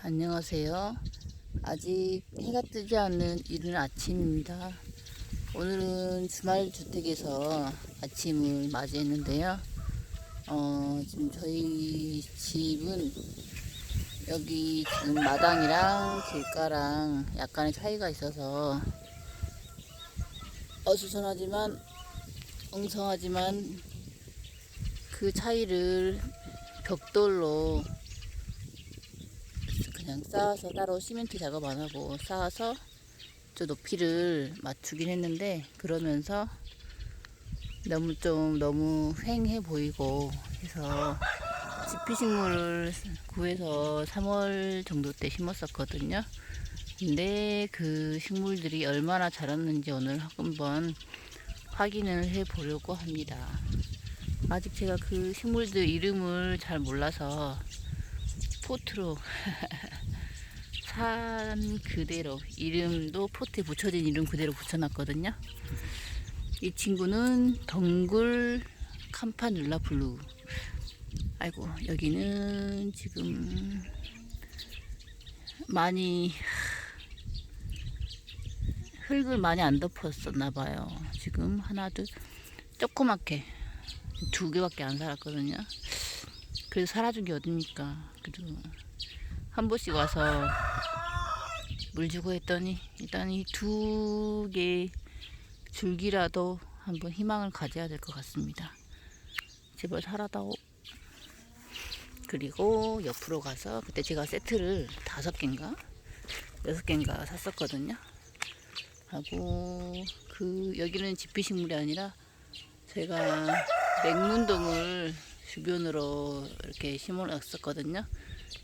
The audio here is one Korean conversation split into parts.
안녕하세요. 아직 해가 뜨지 않는 이른 아침입니다. 오늘은 주말 주택에서 아침을 맞이했는데요. 어, 지금 저희 집은 여기 지금 마당이랑 길가랑 약간의 차이가 있어서 어수선하지만 엉성하지만 그 차이를 벽돌로 그냥 쌓아서 따로 시멘트 작업 안 하고 쌓아서 저 높이를 맞추긴 했는데 그러면서 너무 좀 너무 휑해 보이고 해서 지피식물을 구해서 3월 정도 때 심었었거든요. 근데 그 식물들이 얼마나 자랐는지 오늘 한번 확인을 해 보려고 합니다. 아직 제가 그 식물들 이름을 잘 몰라서 포트로 산 그대로 이름도 포트에 붙여진 이름 그대로 붙여놨거든요. 이 친구는 덩굴 캄파눌라 블루. 아이고 여기는 지금 많이 흙을 많이 안 덮었었나 봐요. 지금 하나 둘 조그맣게 두 개밖에 안 살았거든요. 그래도 살아준 게 어딥니까? 그래도 한 번씩 와서 물 주고 했더니 일단 이 두 개 줄기라도 한번 희망을 가져야 될 것 같습니다. 제발 살아다오. 그리고 옆으로 가서 그때 제가 세트를 다섯 개인가 여섯 개인가 샀었거든요. 하고 그 여기는 집비식물이 아니라 제가 맹문동을 주변으로 이렇게 심어놨었거든요.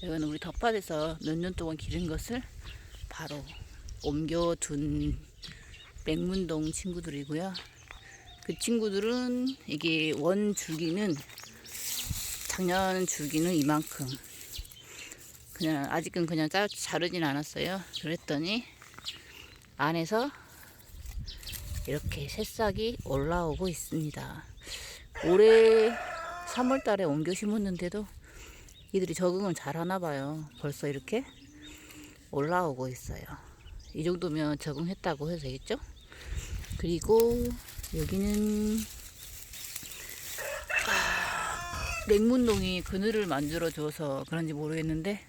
이거는 우리 텃밭에서 몇 년 동안 기른 것을 바로 옮겨둔 맹문동 친구들이고요. 그 친구들은 이게 원 줄기는 작년 줄기는 이만큼 그냥 아직은 그냥 짜, 자르진 않았어요. 그랬더니 안에서 이렇게 새싹이 올라오고 있습니다. 올해 3월 달에 옮겨 심었는데도 이들이 적응을 잘 하나 봐요. 벌써 이렇게 올라오고 있어요. 이 정도면 적응했다고 해도 되겠죠? 그리고 여기는 아, 맹문동이 그늘을 만들어 줘서 그런지 모르겠는데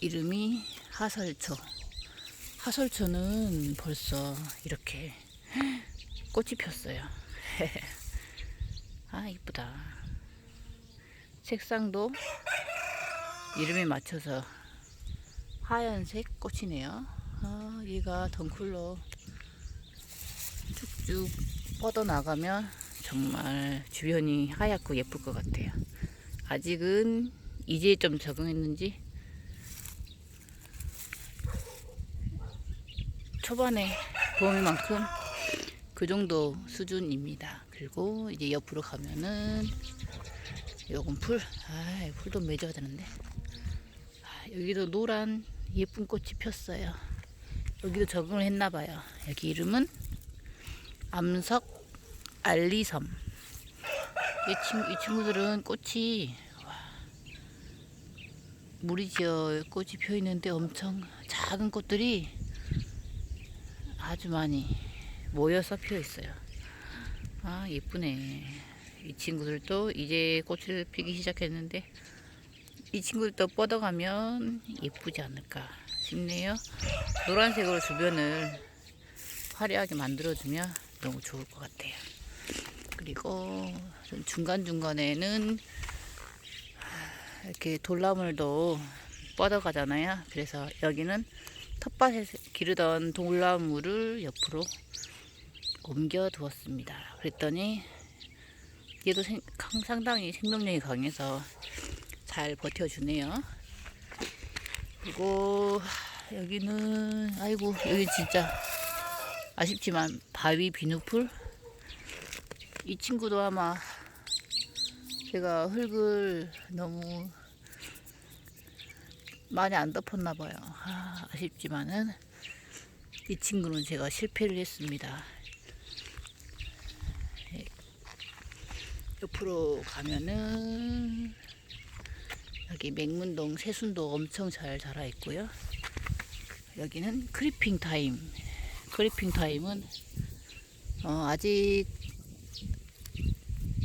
이름이 하설초. 하설초는 벌써 이렇게 꽃이 폈어요. 아 이쁘다. 색상도 이름에 맞춰서 하얀색 꽃이네요. 아 얘가 덩쿨로 쭉쭉 뻗어 나가면 정말 주변이 하얗고 예쁠 것 같아요. 아직은 이제 좀 적응했는지 초반에 봄인 만큼 그 정도 수준입니다. 그리고 이제 옆으로 가면은 요건 풀. 아, 풀도 맺어야 되는데. 아, 여기도 노란 예쁜 꽃이 폈어요. 여기도 적응을 했나 봐요. 여기 이름은 암석 알리섬. 이, 친구, 이 친구들은 꽃이 와, 물이 지어 꽃이 펴 있는데 엄청 작은 꽃들이 아주 많이 모여서 피어 있어요. 아 예쁘네. 이 친구들도 이제 꽃을 피기 시작했는데 이 친구들도 뻗어가면 예쁘지 않을까 싶네요. 노란색으로 주변을 화려하게 만들어주면 너무 좋을 것 같아요. 그리고 좀 중간중간에는 이렇게 돌나물도 뻗어가잖아요. 그래서 여기는 텃밭에서 기르던 돌나무를 옆으로 옮겨 두었습니다. 그랬더니 얘도 생, 강- 상당히 생명력이 강해서 잘 버텨주네요. 그리고 여기는 아이고 여기 진짜 아쉽지만 바위 비누풀 이 친구도 아마 제가 흙을 너무 많이 안 덮었나 봐요. 아, 아쉽지만은 이 친구는 제가 실패를 했습니다. 옆으로 가면은 여기 맹문동 새순도 엄청 잘 자라 있고요. 여기는 크리핑 타임. 크리핑 타임은 어, 아직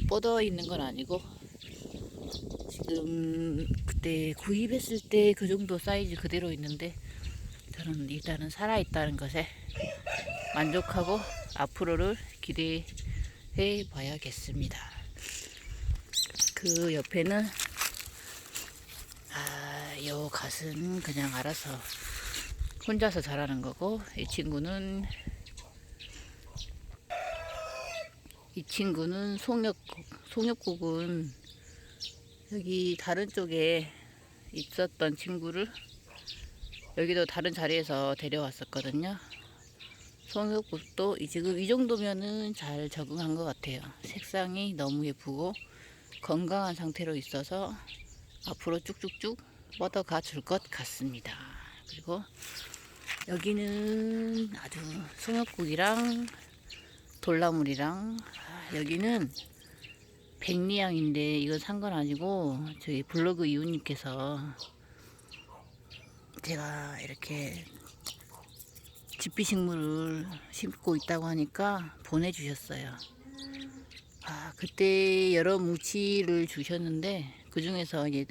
뻗어 있는 건 아니고 지금 그때 구입했을 때 그 정도 사이즈 그대로 있는데 저는 일단은 살아 있다는 것에 만족하고 앞으로를 기대해 봐야겠습니다. 그 옆에는 아, 요 갓은 그냥 알아서 혼자서 자라는 거고 이 친구는 이 친구는 송엽국 송엽국은 여기 다른 쪽에 있었던 친구를 여기도 다른 자리에서 데려왔었거든요. 송엽국도 이- 지금 이 정도면은 잘 적응한 것 같아요. 색상이 너무 예쁘고 건강한 상태로 있어서 앞으로 쭉쭉쭉 뻗어가 줄 것 같습니다. 그리고 여기는 아주 송엽국이랑 돌나물이랑 아, 여기는 백리향인데 이건 산 건 아니고 저희 블로그 이웃님께서 제가 이렇게 집비식물을 심고 있다고 하니까 보내주셨어요. 아 그때 여러 뭉치를 주셨는데 그 중에서 이제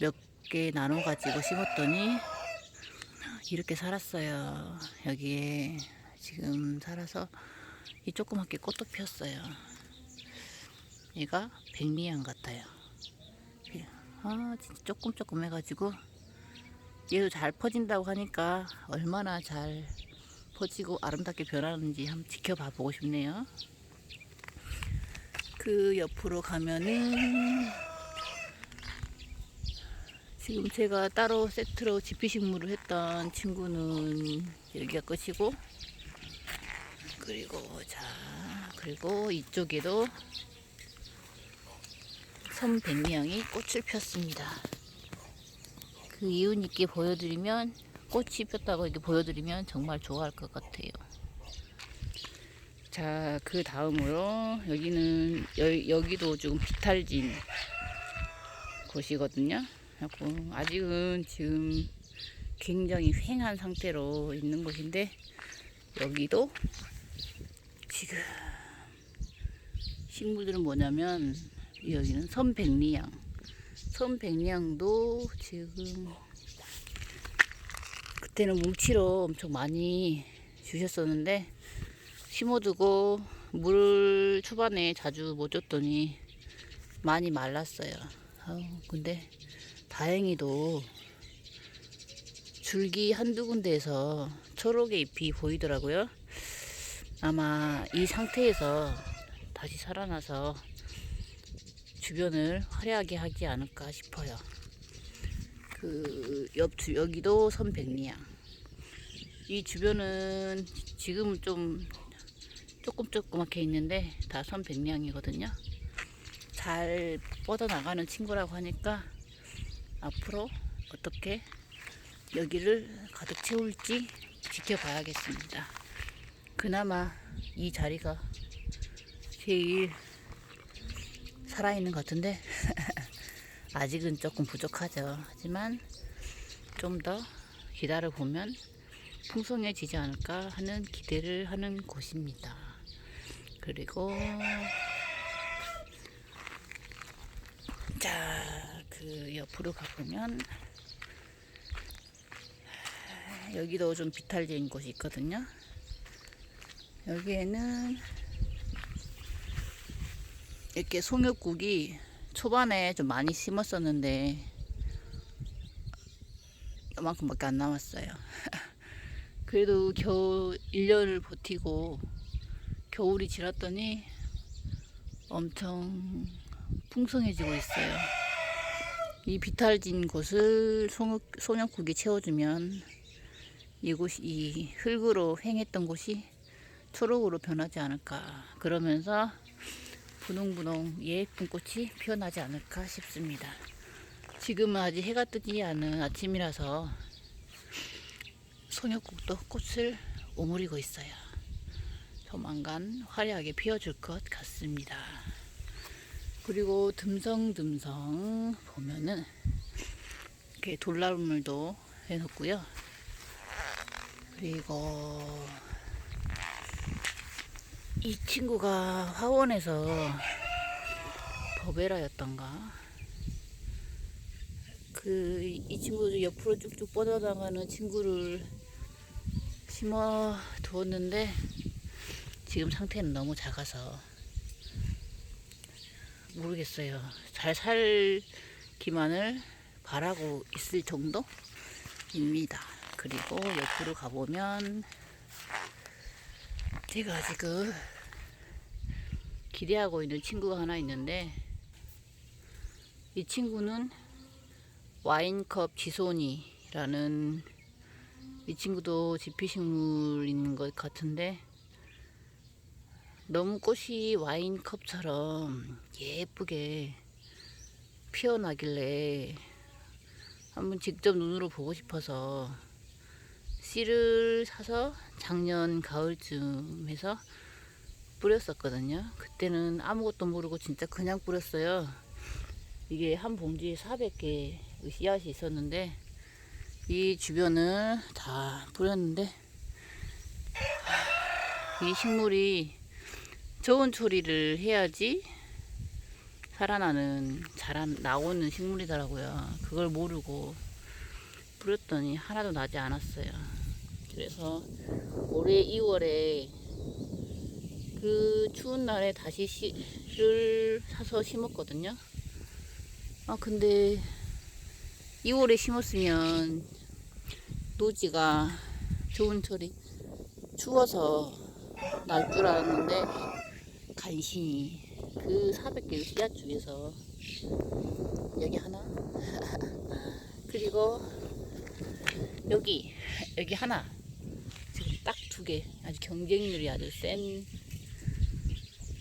몇 개 나눠 가지고 심었더니 이렇게 살았어요. 여기에 지금 살아서 이 조그맣게 꽃도 피었어요. 얘가 백미향 같아요. 아 진짜 조금 조금 해가지고 얘도 잘 퍼진다고 하니까 얼마나 잘 퍼지고 아름답게 변하는지 한번 지켜봐 보고 싶네요. 그 옆으로 가면은 지금 제가 따로 세트로 지피식물을 했던 친구는 여기가 끝이고 그리고 자 그리고 이쪽에도 선백미향이 꽃을 폈습니다. 그 이웃님께 보여드리면 꽃이 폈다고 이렇게 보여드리면 정말 좋아할 것 같아요. 자, 그 다음으로 여기는 여, 여기도 조금 비탈진 곳이거든요. 그래갖고 아직은 지금 굉장히 휑한 상태로 있는 곳인데 여기도 지금 식물들은 뭐냐면 여기는 선백리향 선백리향도 지금 그때는 뭉치로 엄청 많이 주셨었는데 심어두고 물을 초반에 자주 못 줬더니 많이 말랐어요. 아우, 근데 다행히도 줄기 한두 군데에서 초록의 잎이 보이더라고요. 아마 이 상태에서 다시 살아나서 주변을 화려하게 하지 않을까 싶어요. 그 옆 여기도 선백리향. 이 주변은 지금 좀 조금 조그맣게 있는데 다 선백리향이거든요. 잘 뻗어 나가는 친구라고 하니까 앞으로 어떻게 여기를 가득 채울지 지켜봐야겠습니다. 그나마 이 자리가 제일 살아있는 것 같은데 아직은 조금 부족하죠. 하지만 좀 더 기다려 보면 풍성해지지 않을까 하는 기대를 하는 곳입니다. 그리고 자, 그 옆으로 가보면 여기도 좀 비탈진 곳이 있거든요. 여기에는 이렇게 송엽국이 초반에 좀 많이 심었었는데 이만큼밖에 안 남았어요. 그래도 겨우 1년을 버티고 겨울이 지났더니 엄청 풍성해지고 있어요. 이 비탈진 곳을 소년국이 채워주면 이곳이 이 흙으로 횡했던 곳이 초록으로 변하지 않을까. 그러면서 분홍분홍 예쁜 꽃이 피어나지 않을까 싶습니다. 지금은 아직 해가 뜨지 않은 아침이라서 송엽국도 꽃을 오므리고 있어요. 조만간 화려하게 피어줄 것 같습니다. 그리고 듬성듬성 보면은 이렇게 돌나물도 해놓고요. 그리고 이 친구가 화원에서 버베라였던가 그 이 친구도 옆으로 쭉쭉 뻗어나가는 친구를 심어 두었는데 지금 상태는 너무 작아서 모르겠어요. 잘 살기만을 바라고 있을 정도입니다. 그리고 옆으로 가보면 제가 지금 기대하고 있는 친구가 하나 있는데 이 친구는 와인컵 지소니라는 이 친구도 지피식물인 것 같은데 너무 꽃이 와인컵처럼 예쁘게 피어나길래 한번 직접 눈으로 보고 싶어서 씨를 사서 작년 가을쯤 해서 뿌렸었거든요. 그때는 아무것도 모르고 진짜 그냥 뿌렸어요. 이게 한 봉지에 400개 씨앗이 있었는데 이 주변을 다 뿌렸는데 이 식물이 좋은 처리를 해야지 살아나는 자란 나오는 식물이더라고요. 그걸 모르고 뿌렸더니 하나도 나지 않았어요. 그래서 올해 2월에 그 추운 날에 다시 씨를 사서 심었거든요. 아 근데 2월에 심었으면 노지가 좋은 철이 추워서 날 줄 알았는데 간신히 그 400개 씨앗 중에서 여기 하나 그리고 여기 여기 하나 지금 딱 두 개 아주 경쟁률이 아주 센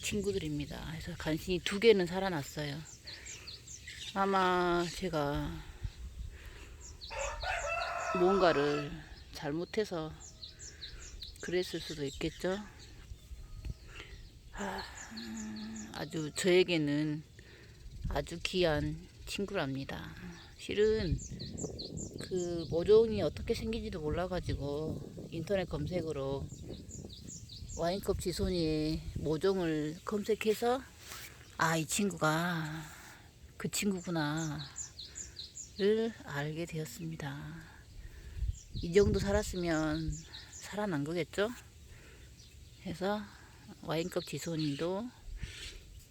친구들입니다. 그래서 간신히 두 개는 살아났어요. 아마 제가 뭔가를 잘못해서 그랬을 수도 있겠죠. 하, 아주 저에게는 아주 귀한 친구랍니다. 실은 그 모종이 어떻게 생긴지도 몰라가지고 인터넷 검색으로 와인컵 지소니의 모종을 검색해서 아 이 친구가 그 친구구나를 알게 되었습니다. 이 정도 살았으면 살아난 거겠죠? 해서 와인컵 지소니도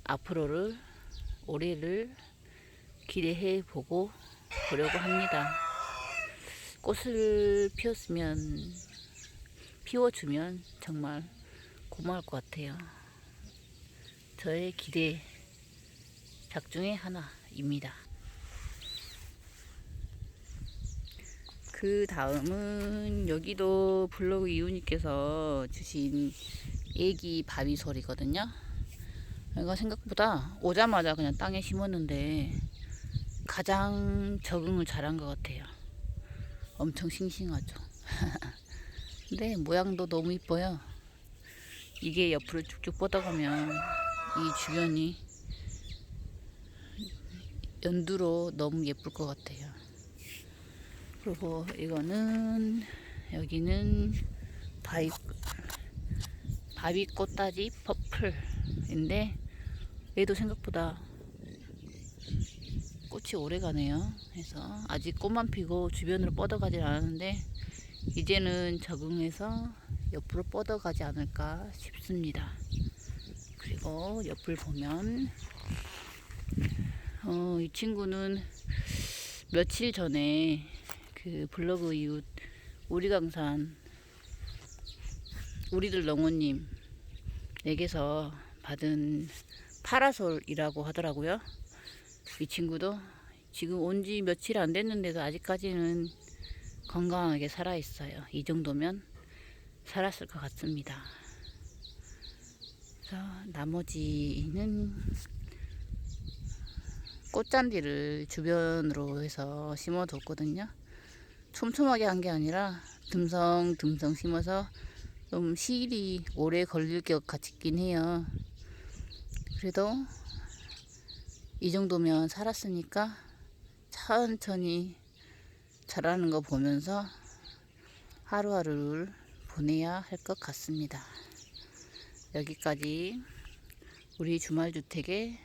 앞으로를 올해를 기대해 보고 보려고 합니다. 꽃을 피웠으면 피워주면 정말 고마울 것 같아요. 저의 기대 작 중에 하나입니다. 그 다음은 여기도 블로그 이웃님께서 주신 애기 바위솔이거든요. 이거 생각보다 오자마자 그냥 땅에 심었는데 가장 적응을 잘한 것 같아요. 엄청 싱싱하죠. 근데 모양도 너무 이뻐요. 이게 옆으로 쭉쭉 뻗어가면 이 주변이 연두로 너무 예쁠 것 같아요. 그리고 이거는 여기는 바위 바위 꽃다지 퍼플인데 얘도 생각보다 꽃이 오래 가네요. 그래서 아직 꽃만 피고 주변으로 뻗어가질 않았는데 이제는 적응해서 옆으로 뻗어가지 않을까 싶습니다. 그리고 옆을 보면 어, 이 친구는 며칠 전에 그 블로그 이웃 우리강산 우리들 농원님에게서 받은 파라솔이라고 하더라고요. 이 친구도 지금 온 지 며칠 안 됐는데도 아직까지는 건강하게 살아 있어요. 이 정도면 살았을 것 같습니다. 그래서 나머지는 꽃잔디를 주변으로 해서 심어뒀거든요. 촘촘하게 한 게 아니라 듬성듬성 심어서 좀 시일이 오래 걸릴 것 같긴 해요. 그래도 이 정도면 살았으니까 천천히 자라는 거 보면서 하루하루를 보내야 할 것 같습니다. 여기까지 우리 주말주택에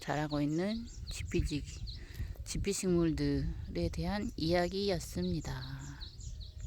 자라고 있는 지피지, 지피식물들에 대한 이야기였습니다.